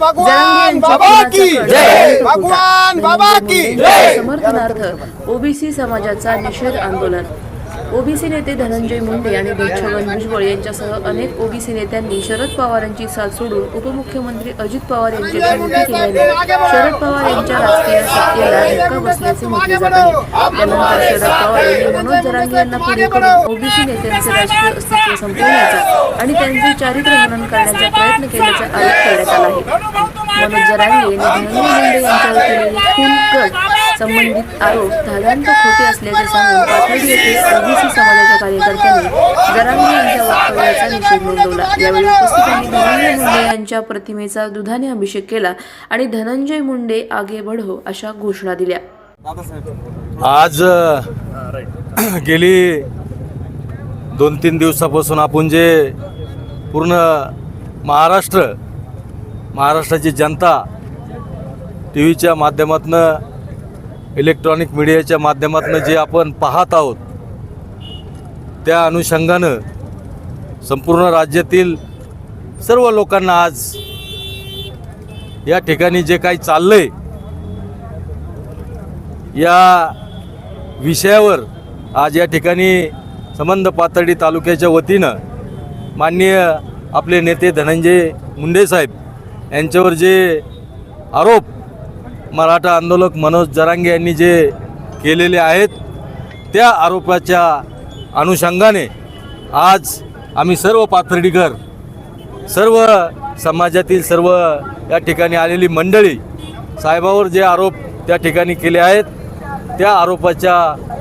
भगवान यांच्या बाबा की. खुनाचा जय. भगवान बाबा की. धनंजय जय. समर्थनार्थ ओबीसी समाजाचा निषेध आंदोलन. ओबीसी नेते धनंजय मुंडे आणि छगन भुजबळ यांच्यासह अनेक ओबीसी नेत्यांनी शरद पवारांची साथ सोडून उपमुख्यमंत्री अजित पवार यांच्याशी युती केल्याने शरद पवार यांच्या राजकीय सत्तेला धक्का बसल्याचे म्हटले जात आहे त्यानंतर शरद पवार यांनी मनोज जरांगे यांना पुढे करून ओबीसी नेत्यांचे राजकीय अस्तित्व संपवण्याचा आणि त्यांचे चारित्र्य हनन करण्याचा प्रयत्न केल्याचा आरोप करण्यात आला आहे. मनोज जरांगे यांनी धनंजय मुंडे यांच्यावर केलेले खून कट संबंधित आरोप धादांत खोटे असल्याचे सांगून पाथर्डी येथे ओबीसी समाजाच्या कार्यकर्त्यांनी जरांगे यांच्या वक्तव्याचा निषेध नोंदवला. यावेळी उपस्थितांनी धनंजय मुंडे यांच्या प्रतिमेचा दुधाने अभिषेक केला आणि धनंजय मुंडे आगे बढो अशा घोषणा दिल्या. आज गेली दोन तीन दिवसापासून आपण जे पूर्ण महाराष्ट्र महाराष्ट्राची जनता टी व्हीच्या माध्यमातून इलेक्ट्रॉनिक मीडियाच्या माध्यमातून जे आपण पाहत आहोत त्या अनुषंगानं संपूर्ण राज्यातील सर्व लोकांना आज या ठिकाणी जे काही चाललंय या विषयावर आज या ठिकाणी संबंध पातळी तालुक्याच्या वतीनं माननीय आपले नेते धनंजय मुंडे साहेब यांच्यावर जे आरोप मराठा आंदोलक मनोज जरांगे यांनी जे केलेले आहेत त्या आरोपाच्या अनुषंगाने आज आम्ही सर्व पाथर्डीकर सर्व समाजातील सर्व या ठिकाणी आलेली मंडळी साहेबावर जे आरोप त्या ठिकाणी केले आहेत त्या आरोपाच्या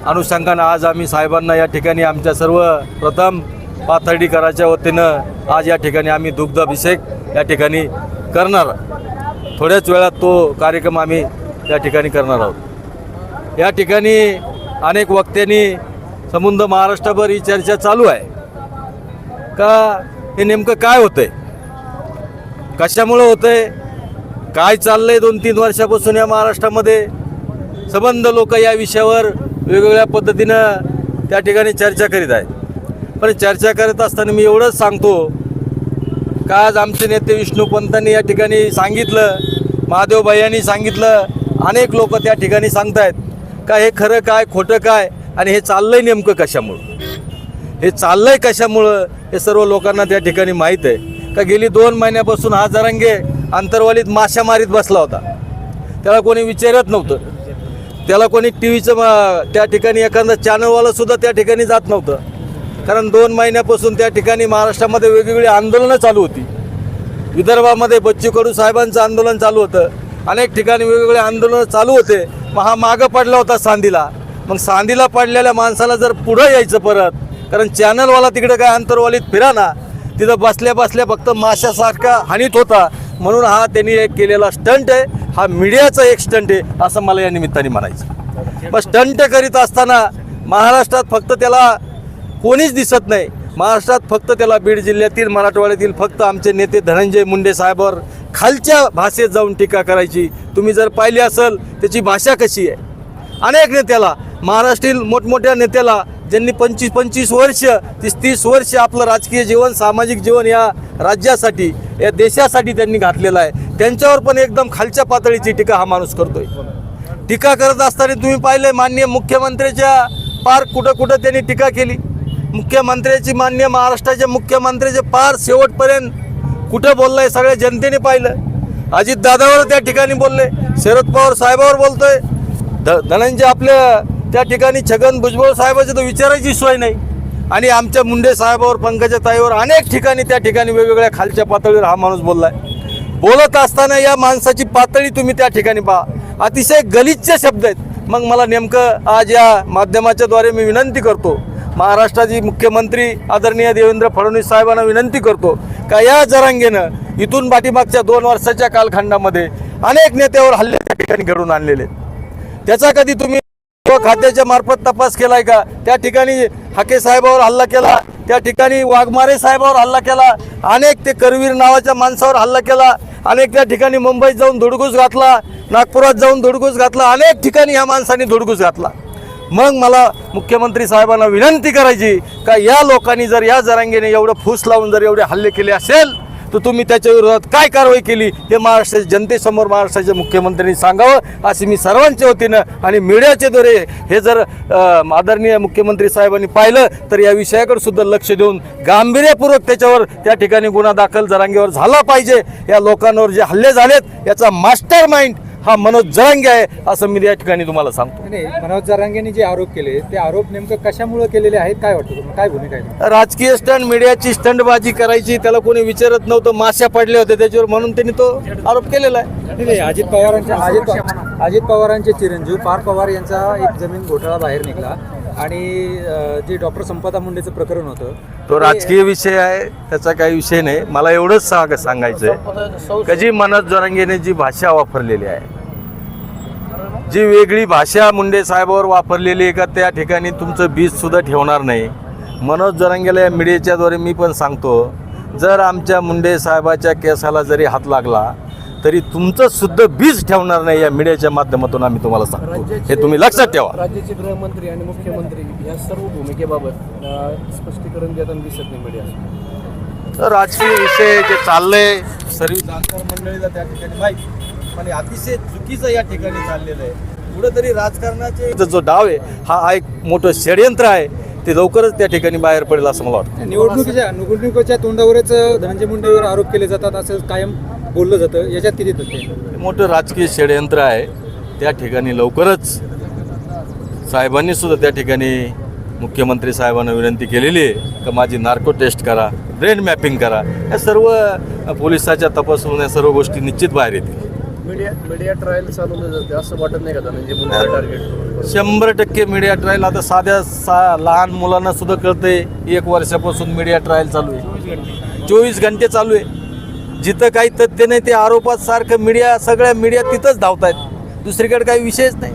अनुषंगानं आज आम्ही साहेबांना या ठिकाणी आमच्या सर्व प्रथम पाथर्डीकराच्या वतीनं आज या ठिकाणी आम्ही दुग्धाभिषेक या ठिकाणी करणार थोड्याच वेळात तो कार्यक्रम आम्ही या ठिकाणी करणार आहोत. या ठिकाणी अनेक वक्त्यांनी संबंध महाराष्ट्रभर ही चर्चा चालू आहे. का हे नेमकं काय होतं आहे कशामुळं होतं आहे काय चाललं आहे दोन तीन वर्षापासून या महाराष्ट्रामध्ये? संबंध लोक या विषयावर वेगवेगळ्या पद्धतीनं त्या ठिकाणी चर्चा करीत आहेत. पण चर्चा करत असताना मी एवढंच सांगतो का आज आमचे नेते विष्णू पंतांनी या ठिकाणी सांगितलं महादेव भैयांनी सांगितलं अनेक लोक त्या ठिकाणी सांगतायत का हे खरं काय खोटं काय आणि हे चाललंय नेमकं कशामुळं? हे चाललंय कशामुळं? हे सर्व लोकांना त्या ठिकाणी माहीत आहे. का गेली दोन महिन्यापासून हा जरांगे अंतर्वालीत माशामारीत बसला होता. त्याला कोणी विचारत नव्हतं. त्याला कोणी टी व्हीचं त्या ठिकाणी एखादं चॅनलवालासुद्धा त्या ठिकाणी जात नव्हतं. कारण दोन महिन्यापासून त्या ठिकाणी महाराष्ट्रामध्ये वेगवेगळी आंदोलनं चालू होती. विदर्भामध्ये बच्चू कडू साहेबांचं आंदोलन चालू होतं. अनेक ठिकाणी वेगवेगळे आंदोलनं चालू होते. मग हा मागं पडला होता सांदीला. मग सांदीला पडलेल्या माणसाला जर पुढं यायचं परत कारण चॅनलवाला तिकडे काय अंतरवालीत फिरा ना तिथं बसल्या बसल्या फक्त माशासारखा हानीत होता. म्हणून हा त्यांनी एक केलेला स्टंट आहे. हा मीडियाचा एक स्टंट आहे असं मला या निमित्ताने म्हणायचं मग स्टंट करीत असताना महाराष्ट्रात फक्त त्याला कोणीच दिसत नाही. महाराष्ट्रात फक्त त्याला बीड जिल्ह्यातील मराठवाड्यातील फक्त आमचे नेते धनंजय मुंडे साहेबावर खालच्या भाषेत जाऊन टीका करायची. तुम्ही जर पाहिली असेल त्याची भाषा कशी आहे? अनेक नेत्याला महाराष्ट्रील मोठमोठ्या नेत्याला ज्यांनी पंचवीस पंचवीस वर्ष तीस तीस वर्ष आपलं राजकीय जीवन सामाजिक जीवन या राज्यासाठी या देशासाठी त्यांनी घातलेलं आहे. त्यांच्यावर पण एकदम खालच्या पातळीची टीका हा माणूस करतोय. टीका करत असताना तुम्ही पाहिलं माननीय मुख्यमंत्र्याच्या पार कुठं कुठं त्यांनी टीका केली? मुख्यमंत्र्याची मान्य महाराष्ट्राचे मुख्यमंत्र्याचे पार शेवटपर्यंत कुठं बोललंय सगळ्या जनतेने पाहिलं. अजित दादावर त्या ठिकाणी बोलले शरद पवार साहेबावर बोलतोय. ध धनंजय आपल्या त्या ठिकाणी छगन भुजबळ साहेबाची तर विचारायची सोय नाही. आणि आमच्या मुंडे साहेबावर पंकजा ताईवर अनेक ठिकाणी त्या ठिकाणी वेगवेगळ्या खालच्या पातळीवर हा माणूस बोललाय. बोलत असताना या माणसाची पातळी तुम्ही त्या ठिकाणी पहा. अतिशय गलिच्छ शब्द आहेत. मग मला नेमकं आज या माध्यमाच्याद्वारे मी विनंती करतो महाराष्ट्राची मुख्यमंत्री आदरणीय देवेंद्र फडणवीस साहेबांना विनंती करतो का या जरांगेनं इथून पाठीमागच्या दोन वर्षाच्या कालखंडामध्ये अनेक नेत्यावर हल्ले त्या ठिकाणी घडून आणलेले त्याचा कधी तुम्ही खात्याच्या मार्फत तपास केलाय का? त्या ठिकाणी हाके साहेबावर हल्ला केला त्या ठिकाणी वाघमारे साहेबावर हल्ला केला अनेक ते करवीर नावाच्या माणसावर हल्ला केला अनेक त्या ठिकाणी मुंबईत जाऊन धुडगूस घातला नागपुरात जाऊन धुडगूस घातला अनेक ठिकाणी ह्या माणसांनी धुडगूस घातला. मग मला मुख्यमंत्री साहेबांना विनंती करायची का या लोकांनी जर या जरांगीने एवढं फूस लावून जर एवढे हल्ले केले असेल तर तुम्ही त्याच्या विरोधात काय कारवाई केली? हे महाराष्ट्राच्या जनतेसमोर महाराष्ट्राच्या मुख्यमंत्र्यांनी सांगावं असे मी सर्वांच्या वतीनं आणि मीडियाच्या द्वारे हे जर आदरणीय मुख्यमंत्री साहेबांनी पाहिलं तर या विषयाकडे सुद्धा लक्ष देऊन गांभीर्यपूर्वक त्याच्यावर त्या ठिकाणी गुन्हा दाखल जरांगेवर झाला पाहिजे. या लोकांवर जे हल्ले झालेत याचा मास्टर माइंड हा मनोज जरांगे आहे असं मी या ठिकाणी तुम्हाला सांगतो. नाही मनोज जरांगेंनी जे आरोप केले ते आरोप नेमकं कशामुळे केलेले आहेत काय वाटतं तुम्हाला? काय भूमिका आहे? राजकीय स्टंट मीडियाची स्टंटबाजी करायची त्याला कोणी विचारत नव्हतं माश्या पडल्या होत्या त्याच्यावर म्हणून त्यांनी तो आरोप केलेला आहे. नाही, नाही, अजित पवारांच्या अजित पव- अजित पवारांचे चिरंजीव पार पवार यांचा एक जमीन घोटाळा बाहेर निघला. आणि जे डॉक्टर संपदा मुंडेचं प्रकरण होतं तो राजकीय विषय आहे त्याचा काही विषय नाही. मला एवढंच सांग सांगायचं आहे का जी मनोज जरांगेने जी भाषा वापरलेली आहे जी वेगळी भाषा मुंडे साहेबावर वापरलेली आहे का त्या ठिकाणी तुमचं बीज सुद्धा ठेवणार नाही. मनोज जरांगेला या मीडियाच्याद्वारे मी पण सांगतो जर आमच्या मुंडे साहेबाच्या केसाला जरी हात लागला तरी तुमचं सुद्धा बीज ठेवणार नाही या मीडियाच्या माध्यमातून आम्ही तुम्हाला सांगतो. हे तुम्ही लक्षात ठेवा. राज्याचे गृहमंत्री आणि मुख्यमंत्री या सर्व भूमिकेबाबत स्पष्टीकरण देताना दिसत नाही मीडिया. तर राजकीय विषय जे चाललंय सर्व आमदार मंडळीला त्या ठिकाणी माहिती. पण हे अतिशय चुकीचं या ठिकाणी चाललेलं आहे. कुठंतरी राजकारणाचे जो- जो डाव आहे हा एक मोठं षडयंत्र आहे. ते लवकरच त्या ठिकाणी बाहेर पडेल असं मला वाटतं. निवडणुकीच्या निवडणुकीच्या तोंडावरच धनंजय मुंडेवर आरोप केले जातात असं कायम बोललं जातं याच्यात किती तथ्य मोठं राजकीय षडयंत्र आहे. त्या ठिकाणी लवकरच साहेबांनी सुद्धा त्या ठिकाणी मुख्यमंत्री साहेबांना विनंती केलेली आहे का माझी नार्को टेस्ट करा ब्रेन मॅपिंग करा. या सर्व पोलिसाच्या तपासून या सर्व गोष्टी निश्चित बाहेर येतील. मीडिया मीडिया ट्रायल चालवलं जाते असं वाटत नाही का टार्गेट शंभर टक्के मीडिया ट्रायल आता साध्या सा लहान मुलांना सुद्धा कळतंय एक वर्षापासून मीडिया ट्रायल चालू आहे. चोवीस घंटे चालू आहे. जिथं काही तथ्य नाही ते आरोपात सारखं मीडिया सगळ्या मीडिया तिथंच धावतायत. दुसरीकडे काही विषयच नाही.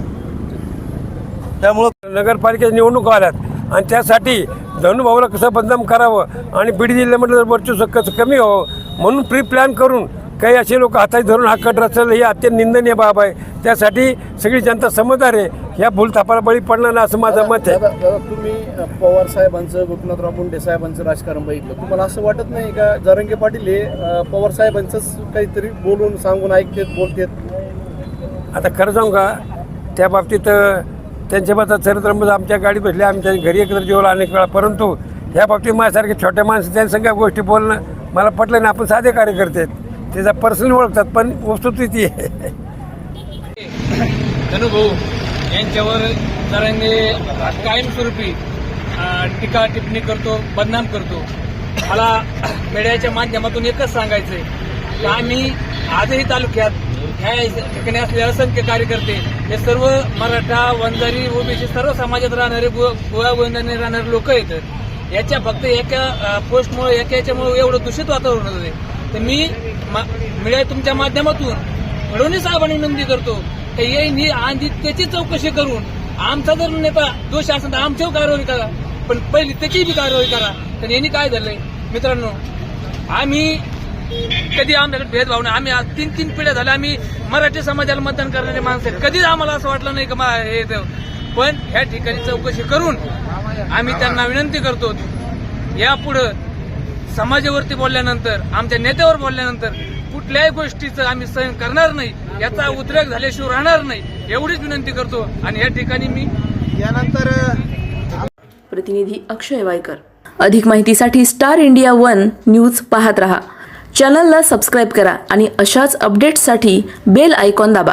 त्यामुळं नगरपालिकेच्या निवडणूक आल्यात. आणि त्यासाठी धनुभाऊला कसं बदनाम करावं आणि बीड जिल्ह्यामध्ये वर्चस्व कसं कमी व्हावं म्हणून प्री प्लॅन करून काही असे लोक हातात धरून हा कट रचल ही अत्यंत निंदनीय बाब आहे. त्यासाठी सगळी जनता समजदार आहे. ह्या भूलथापाला बळी पडणार नाही असं माझं मत आहे. दादा तुम्ही पवार साहेबांचं गोपीनाथराव मुंडे साहेबांचं राजकारण बघितलं. तुम्हाला असं वाटत नाही का जरंगे पाटील हे पवार साहेबांचंच काहीतरी बोलून सांगून ऐकतेत बोलतेत? आता खरं सांगू का त्या बाबतीत त्यांच्या मतात चरित्रमध्ये आमच्या गाडीत बसले आमच्या घरी एकत्र जेवलं अनेक वेळा परंतु ह्या बाबतीत माझ्यासारखे छोट्या माणसं त्या सगळ्या गोष्टी बोलणं मला पटलं नाही. आपण साधे कार्यकर्ते आहेत. त्याचा पर्सन ओळखतात पण वस्तुस्थिती आहे. धनुभाऊ यांच्यावर सरांनी कायमस्वरूपी टीका टिप्पणी करतो बदनाम करतो. मला मीडियाच्या माध्यमातून एकच सांगायचंय की आम्ही आजही तालुक्यात ह्या ठिकाणी असले असंख्य कार्यकर्ते हे सर्व मराठा वंजारी ओबीसी सर्व समाजात राहणारे गोवा वंजारी राहणारे लोक आहेत याच्या फक्त एका पोस्टमुळे एका याच्यामुळे एवढं दूषित वातावरण होते तर मी मा- मीडिया तुमच्या माध्यमातून घडवणी साहेबांनी विनंती करतो की यांनी आधी त्याची चौकशी करून आमचा जर नेता दोष असेल तर आमच्यावर कारवाई करा पण पहिली त्याची बी कारवाई करा. तर यांनी काय झालंय मित्रांनो आम्ही कधी आमच्याकडे भेदभाव नाही. आम्ही आज तीन तीन पिढ्या झाल्या. आम्ही मराठी समाजाला मतदान करणारे माणसं आहेत. कधीच आम्हाला असं वाटलं नाही का मा- हे पण ह्या ठिकाणी चौकशी करून आम्ही त्यांना विनंती करतो यापुढं समाजावरती बोलल्यानंतर आमच्या नेत्यावर बोलल्यानंतर कुठल्याही गोष्टीचं आम्ही सहन करणार नाही याचा उद्रेक झाल्याशिवाय राहणार नाही एवढीच विनंती करतो. आणि या ठिकाणी मी प्रतिनिधी अक्षय वायकर. अधिक माहितीसाठी स्टार इंडिया वन न्यूज पाहत रहा. चॅनलला सबस्क्राईब करा आणि अशाच अपडेट्ससाठी बेल आयकॉन दाबा.